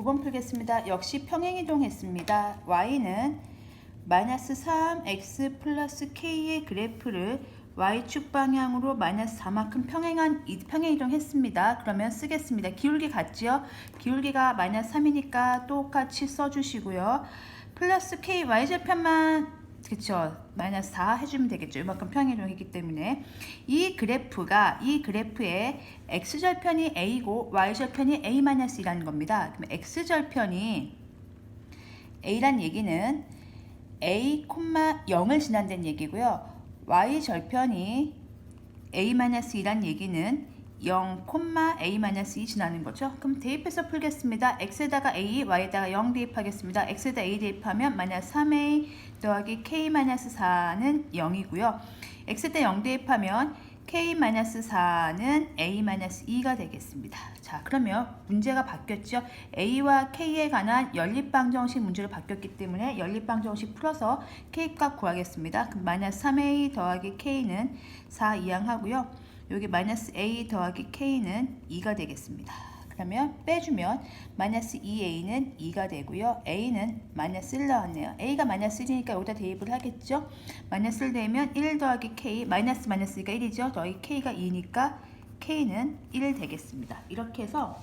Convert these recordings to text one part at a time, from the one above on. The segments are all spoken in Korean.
9번 풀겠습니다. 역시 평행이동했습니다. y는 마이너스 3x 플러스 k의 그래프를 y축 방향으로 마이너스 4만큼 평행한 이- 평행이동했습니다. 그러면 쓰겠습니다. 기울기 같지요? 기울기가 마이너스 3이니까 똑같이 써주시고요. 플러스 k y절편만 그쵸. 마이너스 4 해주면 되겠죠. 이만큼 평행이동했기 때문에. 이 그래프가 이 그래프의 x절편이 a고 y절편이 a-1이라는 겁니다. 그럼 x절편이 a란 얘기는 a, 0을 지난다는 얘기고요. y절편이 a-2란 얘기는 0, a-2 지나는 거죠. 그럼 대입해서 풀겠습니다. x에다가 a, y에다가 0 대입하겠습니다. x에다 a 대입하면 마이너스 3a 더하기 k-4는 0이고요. x에다 0 대입하면 k-4는 a-2가 되겠습니다. 자, 그러면 문제가 바뀌었죠. a와 k에 관한 연립방정식 문제로 바뀌었기 때문에 연립방정식 풀어서 k 값 구하겠습니다. 그럼 마이너스 3a 더하기 k는 4 이항하고요. 여기 마이너스 a 더하기 k는 2가 되겠습니다. 그러면 빼주면 마이너스 2a는 2가 되고요. a는 마이너스 1 나왔네요. a가 마이너스 1이니까 여기다 대입을 하겠죠. 마이너스 1 되면 1 더하기 k 마이너스 마이너스가 1이죠. 더하기 k가 2니까 k는 1 되겠습니다. 이렇게 해서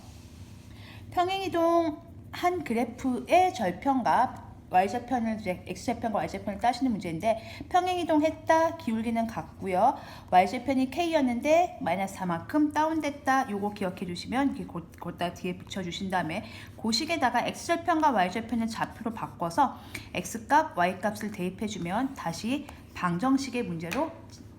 평행이동 한 그래프의 절편과 y절편을 이제 x절편과 y절편을 따시는 문제인데 평행 이동했다 기울기는 같고요. Y절편이 k였는데 마이너스 4만큼 다운됐다 요거 기억해 주시면 이렇게 곧, 곧다 뒤에 붙여 주신 다음에 고식에다가 x절편과 y절편을 좌표로 바꿔서 x값 y값을 대입해 주면 다시 방정식의 문제로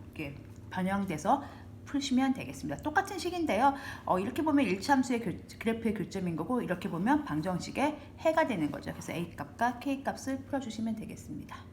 이렇게 변형돼서 푸시면 되겠습니다. 똑같은 식인데요. 어, 이렇게 보면 일차함수의 교, 그래프의 교점인 거고 이렇게 보면 방정식의 해가 되는 거죠. 그래서 a 값과 k 값을 풀어주시면 되겠습니다.